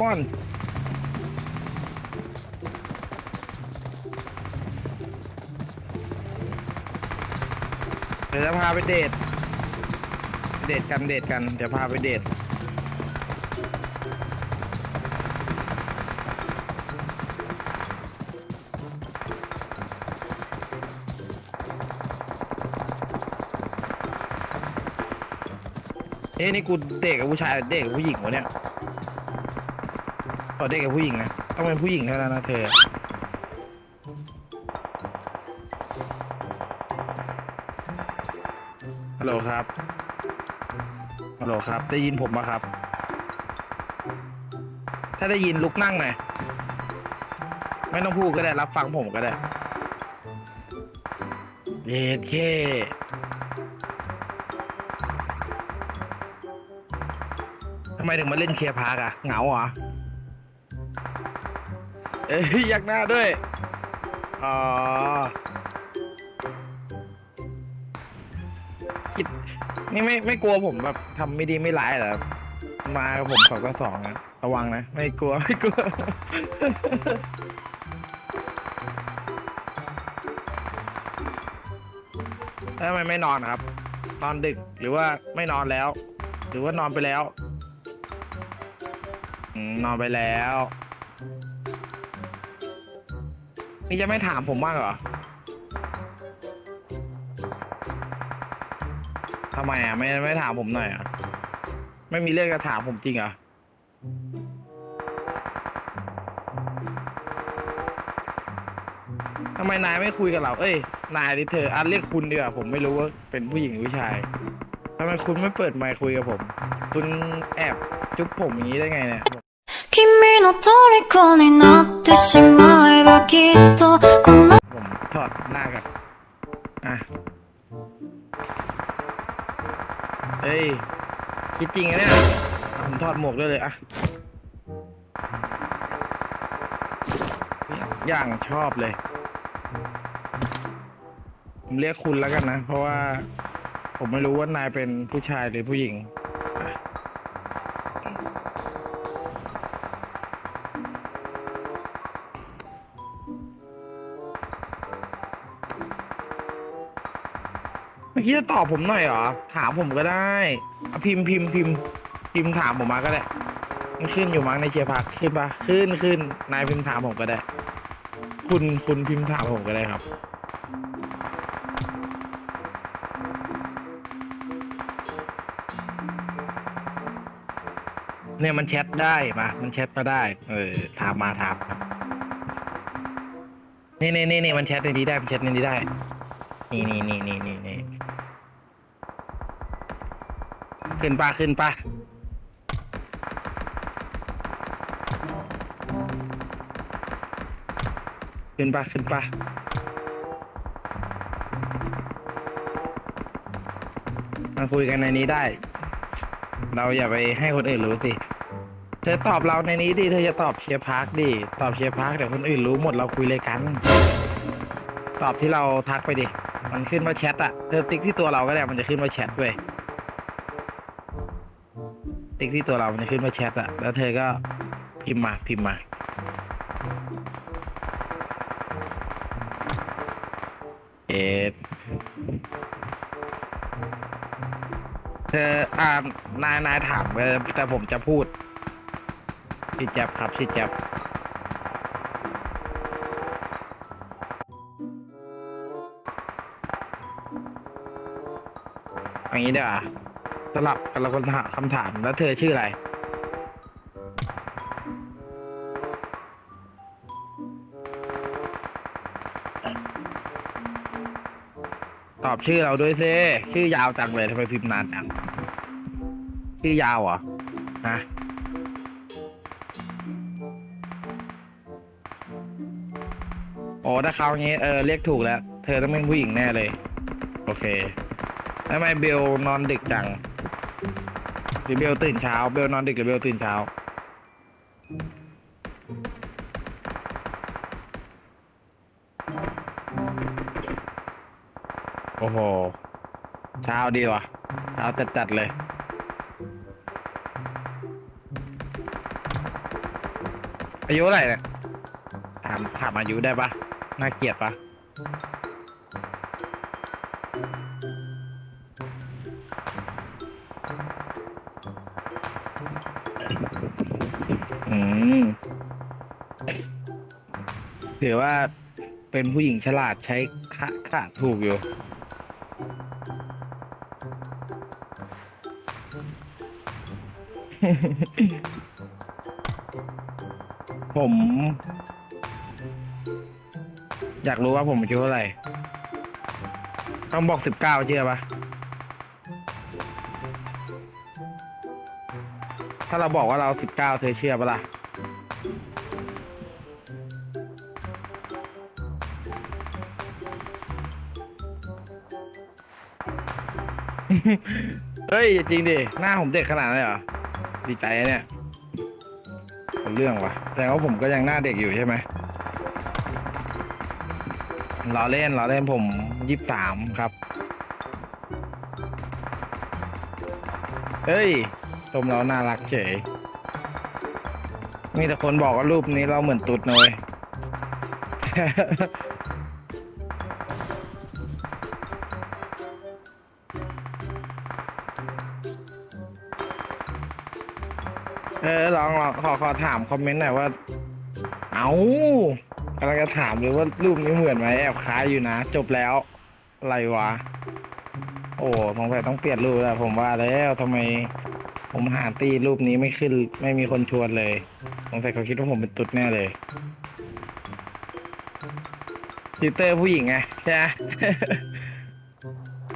มอนเดี๋ยวจะพาไปเดท เดทกันเดทกัน เดี๋ยวพาไปเดท เอ้นี่กูเด็กกับผู้ชายเด็กกับผู้หญิงวะเนี่ย อเด็กกับผู้หญิงนะต้องเป็นผู้หญิงเท่านั้นนะเธอ ฮัลโหลครับ ฮัลโหลครับ ได้ยินผมปะครับ ถ้าได้ยินลุกนั่งหน่อย ไม่ต้องพูดก็ได้ รับฟังผมก็ได้เย็ดเคทำไมถึงมาเล่นเคลียร์พาร์กอะเหงาเหรอ อ้ยยักหน้าด้วย อ๋อคิดนี่ไม่ไม่กลัวผมแบบทำไม่ดีไม่ร้ายเหรอมากับผมสองก็สองอะระวังนะ ไม่กลัวไม่กลัว แล้วทำไมไม่นอนครับ นอนดึกหรือว่าไม่นอนแล้ว หรือว่านอนไปแล้ว อืมนอนไปแล้ว นี่จะไม่ถามผมบ้างเหรอ ทำไมอ่ะ ไม่ไม่ถามผมหน่อยอ่ะ ไม่มีเรื่องจะถามผมจริงเหรอ่ะทำไมนายไม่คุยกับเรา เอ้ย นายดิเธออ่ะเรียกคุณดีกว่าผมไม่รู้ว่าเป็นผู้หญิงหรือผู้ชายทำไมคุณไม่เปิดไมค์คุยกับผม คุณแอบจุ๊บผมอย่างนี้ได้ไงเนี่ย 君の虜になってしまえ ばきっとこの ผมถอดหน้ากันอ่ะ เฮ้ย คิดจริงอะเนี่ยอ่ะผมถอดหมวกด้วยเลยอ่ะ อย่างชอบเลย ผมเรียกคุณแล้วกันนะ เพราะว่า ผมไม่รู้ว่านายเป็นผู้ชายหรือผู้หญิง อะเมื่อกี้จะตอบผมหน่อยเหรอ ถามผมก็ได้พิมพ์พิมพ์พิมพ์พิมพ์ถามผมมาก็ได้มันขึ้นอยู่มั้งในเจียพักขึ้นปะขึ้นขึ้นนายพิมพ์ถามผมก็ได้ คุณคุณพิมพ์ถามผมก็ได้ครับ เนี่ยมันแชทได้มามันแชทมาได้ เออถามมาถามนี่นี่นี่นี่มันแชทในนี้ได้มันแชทในนี้ได้ นี่นี่นี่นี่นี่ ขึ้นปะขึ้นปะขึ้นปะขึ้นปะมาคุยกันในนี้ได้ เราอย่าไปให้คนอื่นรู้สิ เธอตอบเราในนี้ดิ เธอจะตอบเชียร์พาร์คดิ ตอบเชียร์พาร์คเดี๋ยวคนอื่นรู้หมดเราคุยเลยกัน ตอบที่เราทักไปดิ มันขึ้นว่าแชทอะเธอติ๊กที่ตัวเราก็ได้ มันจะขึ้นว่าแชทด้วย ติ๊กที่ตัวเรา มันจะขึ้นว่าแชทอะแล้วเธอก็พิมพ์มาพิมพ์มา เอดเธออ่านายนายถามไปแต่ผมจะพูดชิดจ็บครับชิดจ็บอย่างนี้เดี๋ยวา สลับกันละคนถามคำถามแล้วเธอชื่ออะไร ตอบชื่อเราด้วยซิชื่อยาวจังเลยทำไมพิมพ์นานจังชื่อยาวเหรอฮะโอ้ถ้าเขาอย่างงี้เออเรียกถูกแล้ว เธอต้องเป็นผู้หญิงแน่เลย โอเคทำไมเบลนอนดึกจัง หรือเบลตื่นเช้า เบลนอนดึกหรือเบลตื่นเช้า โอ้โห เช้าดีว่ะ เช้าจัดจัดๆเลย อายุเท่าไหร่เนี่ย ถามถามอายุได้ปะน่าเกลียดปะ ถือว่าเป็นผู้หญิงฉลาดใช้ค่าค่าถูกอยู่ ผม อยากรู้ว่าผมอายุเท่าไหร่ ต้องบอกสิบเก้าเชื่อปะถ้าเราบอกว่าเราสิบเก้าเธอเชื่อปะล่ะ เฮ้ยจริงดิหน้าผมเด็กขนาดนั้นเลยเหรอดีใจนะเนี่ยเป็นเรื่องวะแต่ว่าผมก็ยังหน้าเด็กอยู่ใช่ไหมล้อเล่นล้อเล่นผมยี่สิบสามครับ เฮ้ยชมเราน่ารักเฉย มีแต่คนบอกว่ารูปนี้เราเหมือนตุ๊ดนะเว้ย ลองลองขอขอถามคอมเมนต์หน่อยว่า เอากำลังจะถามเลยว่ารูปนี้เหมือนไหมแอบคล้ายอยู่นะ จบแล้ว อะไรวะ โอ้สงสัยต้องเปลี่ยนรูปแล้วผมว่าแล้วทำไม ผมหาตีรูปนี้ไม่ขึ้น ไม่มีคนชวนเลยสงสัยเขาคิดว่าผมเป็นตุ๊ดแน่เลยติเตอร์ผู้หญิงไงใช่ไหม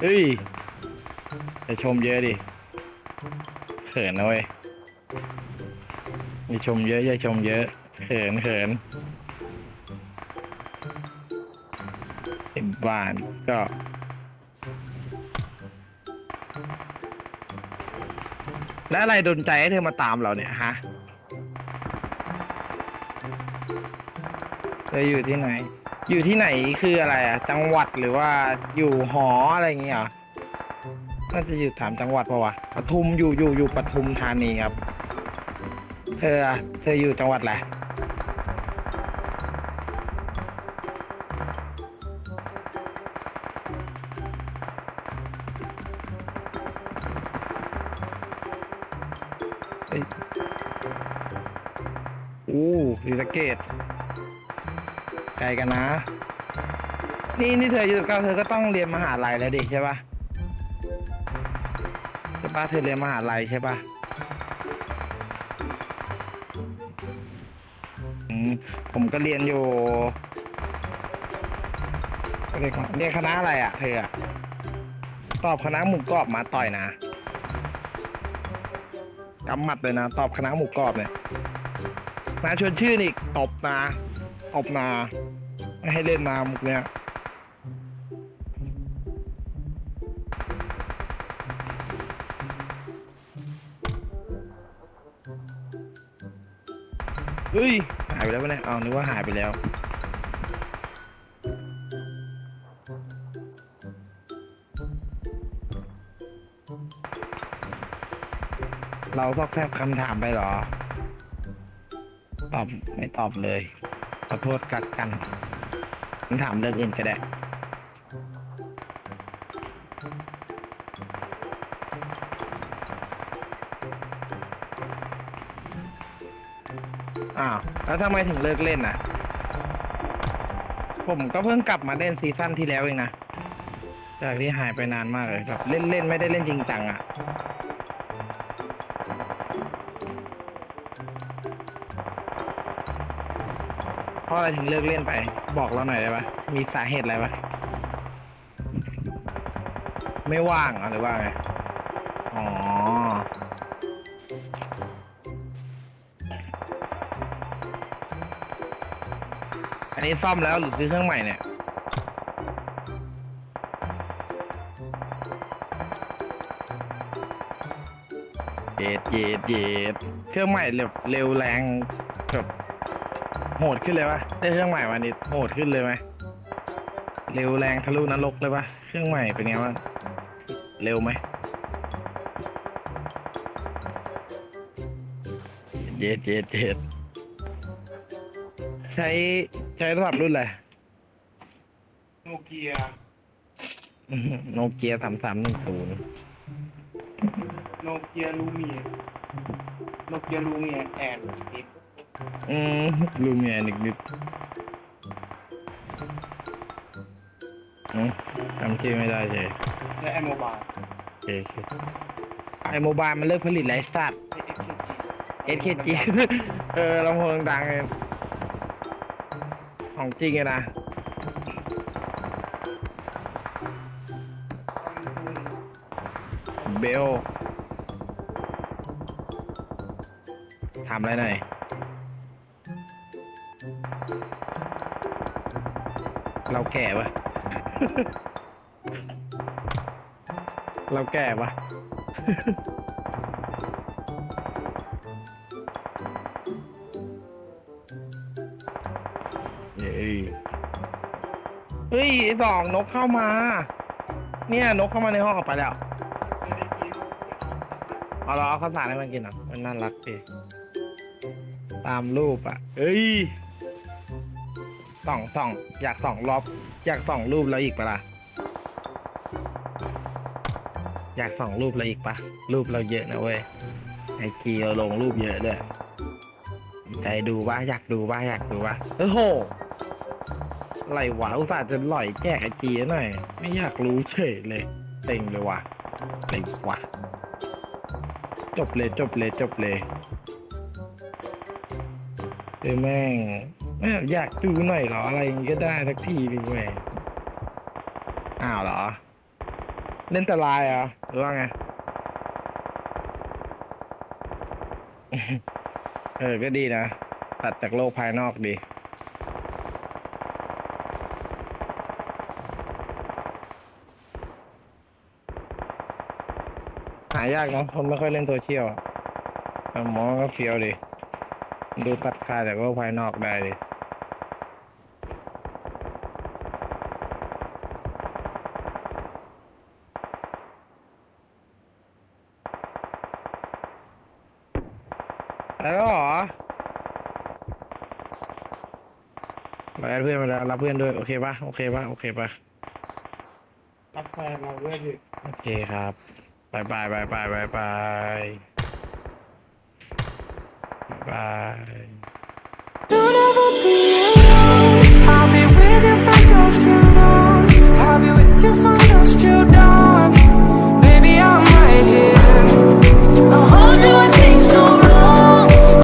เฮ้ยจะชมเยอะดิเขินนะเว้ย อย่าชมเยอะอย่าชมเยอะเขินเขินเห็นบ้านก็แล้วอะไรดนใจให้เธอมาตามเราเนี่ยฮะเธออยู่ที่ไหน อยู่ที่ไหนคืออะไรอะจังหวัดหรือว่าอยู่หออะไรอย่างเงี้ยน่าจะอยู่ถามจังหวัดปะวะปทุมอยู่อยู่อยู่ปทุมธานีครับ เธออะเธออยู่จังหวัดอะไรเฮ้ยอู้ศรีสะเกดไกลกันนะ นี่นี่เธออยู่กับเธอก็ต้องเรียนมหาลัยแล้วดิใช่ปะใช่ปะเธอเรียนมหาลัยใช่ปะ ผมก็เรียนอยู่เรียนเรียนคณะอะไรอะเธออะตอบคณะหมูกรอบมาต่อยนะกำหมัดเลยนะ ตอบคณะหมูกรอบเนี่ยนาชวนชื่ออีกตบนะตบนาไม่ให้เล่นนามุกเนี้ย เฮ้ย หายไปแล้วปะเนี่ยเอานึกว่าหายไปแล้ว เราซอกแซบคำถามไปเหรอ ตอบไม่ตอบเลย ขอโทษกัดกันคำถามเรื่องอื่นก็ได้ อ้าวแล้วทำไมถึงเลิกเล่นอะ ผมก็เพิ่งกลับมาเล่นซีซั่นที่แล้วเองนะ จากที่หายไปนานมากเลยแบบเล่นเล่นไม่ได้เล่นจริงจังอะ เพราะอะไรถึงเลิกเล่นไป บอกเราหน่อยได้ปะมีสาเหตุอะไรปะไม่ว่างหรอหรือว่าไง อ๋อ นนี้ซ่อมแล้วหรือซื้อเครื่องใหม่เนี่ย เย็ดเย็ดเย็ดเครื่องใหม่เร็วเร็วแรงแบบโหดขึ้นเลยปะได้เครื่องใหม่วันนี้โหดขึ้นเลยไหมเร็วแรงทะลุนรกเลยปะเครื่องใหม่เป็นไงบ้างเร็วไหมเย็ดเย็ดเย็ดใช้ ช้โทรศัพท์รุ่นอะไรโนเกียโนเกียสามสามหนึ่งศูนย์โนเกียลูเมียโนเกียลูเมียแอนนิดอืมลูเมียนิดนิดอืมจำชื่อไม่ได้เฉยและแอมโมบายโอเคโอเคไอโมบายมันเลิกผลิตไรสัตว์เอ็กซ์ SKG เออลำโพงดังๆเลย ของจริงอะนะเบลทำอะไรหน่อยเราแก่ปะ เราแก่ปะ เย้เฮ้ยไอ้สองนกเข้ามา เนี่ยนกเข้ามาในห้องออกไปแล้วเอาเราเอาข้าวสารให้มันกินอะมันน่ารักดีตามรูปอะเอ้ยส่องส่องอยากส่องรอบ อยากส่องรูปแล้วอีกปะล่ะอยากส่องรูปเราอีกปะรูปเราเยอะนะเว้ยไอจีเราลงรูปเยอะด้วยใจดูว่าอยากดูว่าอยากดูว่าโอ้โห อะไรวะอุตส่าห์จะหล่อยแจกไอจีหน่อย ไม่อยากรู้เฉยเลยเต็งเลยว่ะอะไรวะจบเลยจบเลยจบเลยเอ้ยแม่งแม่อยากดูหน่อยเหรออะไรอย่างงี้ก็ได้สักทีดิเว้ยอ้าวเหรอ เล่นแต่ไลน์เหรอหรือว่าไง เออก็ดีนะ ตัดจากโลกภายนอกดี หายากเนอะคนไม่ค่อยเล่นโซเชียลอะแต่หมอก็เฟี้ยวดิดูตัดขาดจากโลกภายนอกได้ดิแล้วเหรอมาแอดเพื่อนมาแล้วรับเพื่อนด้วยโอเคปะโอเคปะโอเคปะรับแฟนเราด้วยดิโอเคครับ Bye bye bye bye bye bye. Bye. Be alone. I'll be with you from dusk till dawn. I'll be with you from dusk till dawn. Baby, I'm right here. I'll hold you.